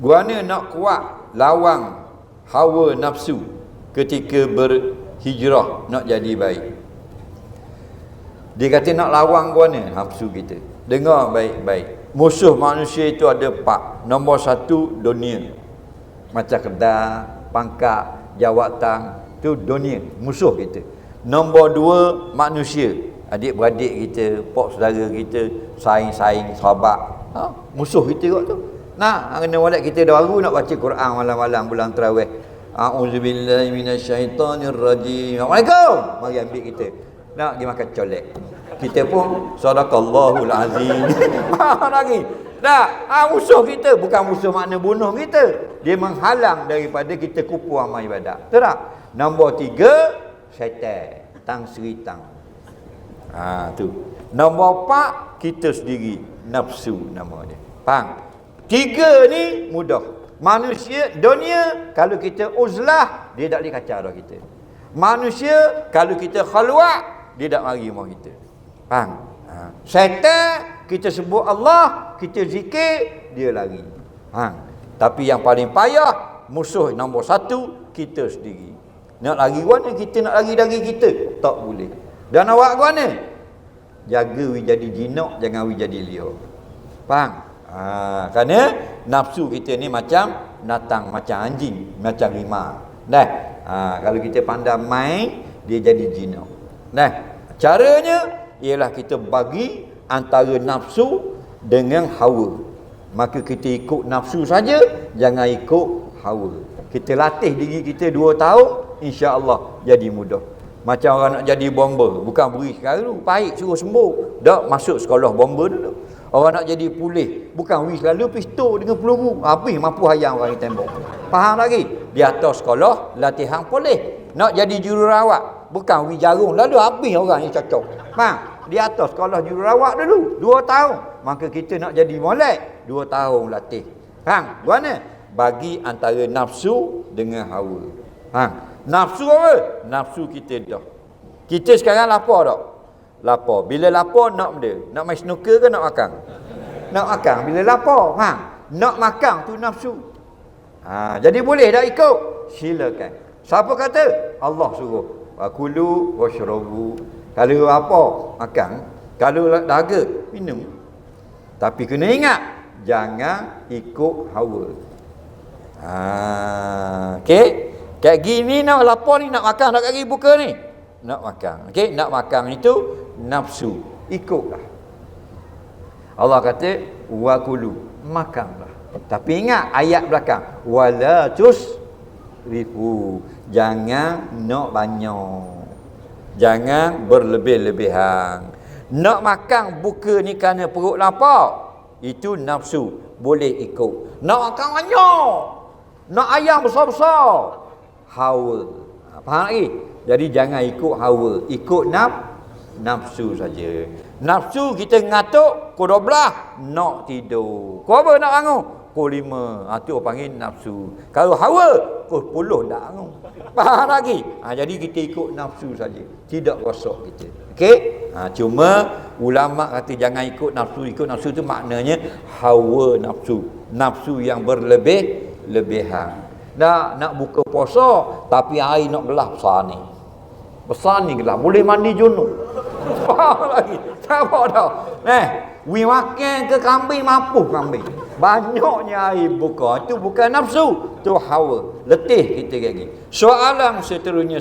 Guana nak kuat lawang hawa nafsu ketika berhijrah nak jadi baik. Dia kata nak lawang guana nafsu kita. Dengar baik-baik. Musuh manusia itu ada empat. Nombor satu, dunia. Macam kedai, pangkat, jawatan. Itu dunia, musuh kita. Nombor dua, manusia. Adik-beradik kita, pok saudara kita, saing-saing, sahabat. Ha? Musuh kita kot tu. Nah, kena walak kita dah baru nak baca Quran malam-malam bulan terawih. A'udzubillahi minasyaitonirrajim. Assalamualaikum. Mari ambil kita. Nak pergi makan colek. Kita pun sadaqallahul azim. Lagi. Dah, ha, musuh kita bukan musuh makna bunuh kita. Dia menghalang daripada kita kupu amal ibadat. Betul tak? Nombor tiga, syaitan. Tang seri tang. Ha, tu. Nombor empat, kita sendiri. Nafsu nama dia. Faham? Tiga ni mudah. Manusia, dunia, kalau kita uzlah, dia tak boleh kacau dah kita. Manusia, kalau kita khaluat, dia tak mari rumah kita. Faham? Ha. Syaitan, kita sebut Allah, kita zikir, dia lari. Ha. Tapi yang paling payah, musuh nombor satu, kita sendiri. Nak lari mana? Kita nak lari dari kita. Tak boleh. Dan awak mana? Jaga we jadi jinak, jangan we jadi liar. Faham? Ha, kerana nafsu kita ni macam natang, macam anjing, macam rimau. Dah. Ha, kalau kita pandai main, dia jadi jinak. Nah, caranya ialah kita bagi antara nafsu dengan hawa. Maka kita ikut nafsu saja, jangan ikut hawa. Kita latih diri kita dua tahun, insya-Allah jadi mudah. Macam orang nak jadi bomber, bukan beri sekarang dulu, pahit suruh sembuh. Dak masuk sekolah bomber dulu. Orang nak jadi pulih, bukan wis lalu pistol dengan peluru. Habis mampu hayang orang tembok. Faham lagi? Di atas sekolah latihan pulih. Nak jadi jururawat, bukan wis jarum lalu habis orang yang cocok. Faham? Di atas sekolah jururawat dulu, dua tahun. Maka kita nak jadi molek, dua tahun latih. Faham? Mana? Bagi antara nafsu dengan hawa. Faham? Nafsu apa? Nafsu kita dah. Kita sekarang lapar tak? Lapar. Bila lapar nak benda? Nak main snooker ke nak makan? Nak makan bila lapar. Ha, nak makan tu nafsu. Ha, jadi boleh dah ikut. Silakan. Siapa kata? Allah suruh. Akulu washrabu. Kalau apa? Makan. Kalau dahaga, minum. Tapi kena ingat, jangan ikut hawa. Ha, okey. Kayak gini nak lapar ni nak makan nak kaki buka ni. Nak makan. Okey, nak makan itu nafsu ikutlah. Allah kata wa kulu makanlah tapi ingat ayat belakang wala tusrifu jangan nak banyak. Jangan berlebih-lebihan. Nak makan buka ni kerana perut lapar itu nafsu boleh ikut. Nak makan banyak nak ayam besar-besar hawa faham lagi? Jadi jangan ikut hawa ikut nafsu nafsu saja. Nafsu kita ngatuk pukul 12 nak tidur. Kau apa nak bangun? Pukul 5. Ha orang panggil nafsu. Kalau hawa pukul 10 dah bangun. Faham lagi? Ha, jadi kita ikut nafsu saja. Tidak rosak kita. Okey? Ha, cuma ulama kata jangan ikut nafsu. Ikut nafsu tu maknanya hawa nafsu. Nafsu yang berlebih lebihan. Nak nak buka puasa tapi air nak gelap besar ni. Besar ni gelap. Boleh mandi junub. Faham lagi? Tak apa dah. Eh, we makan ke kambing mampu kambing. Banyaknya air buka. Itu bukan nafsu. Itu hawa. Letih kita lagi. Soalan seterusnya